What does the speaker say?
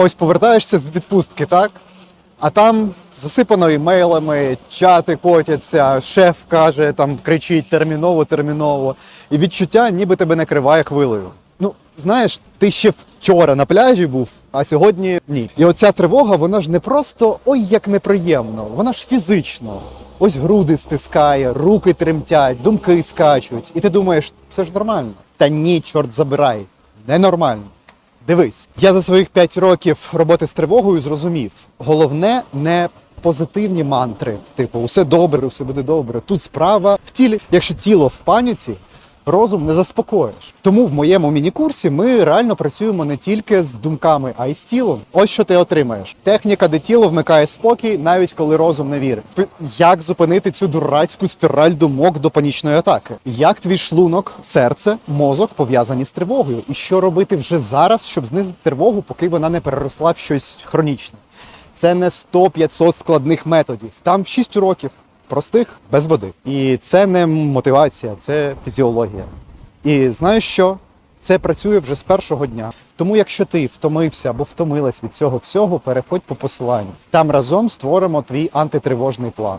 Ось повертаєшся з відпустки, так? А там засипано імейлами, чати котяться, шеф каже, там кричить терміново, терміново. І відчуття, ніби тебе накриває хвилею. Ну, знаєш, ти ще вчора на пляжі був, а сьогодні ні. І оця тривога, вона ж не просто ой, як неприємно, вона ж фізично. Ось груди стискає, руки тремтять, думки скачуть. І ти думаєш, все ж нормально. Та ні, чорт забирай, ненормально. Дивись, я за своїх 5 років роботи з тривогою зрозумів. Головне не позитивні мантри, типу, усе добре, усе буде добре. Тут справа в тілі. Якщо тіло в паніці, розум не заспокоїш. Тому в моєму міні-курсі ми реально працюємо не тільки з думками, а й з тілом. Ось що ти отримаєш. Техніка, де тіло вмикає спокій, навіть коли розум не вірить. Як зупинити цю дурацьку спіраль думок до панічної атаки? Як твій шлунок, серце, мозок пов'язані з тривогою? І що робити вже зараз, щоб знизити тривогу, поки вона не переросла в щось хронічне? Це не 100-500 складних методів. Там 6 років простих без води. І це не мотивація, це фізіологія. І знаєш що? Це працює вже з першого дня. Тому, якщо ти втомився або втомилась від цього всього, переходь по посиланню. Там разом створимо твій антитривожний план.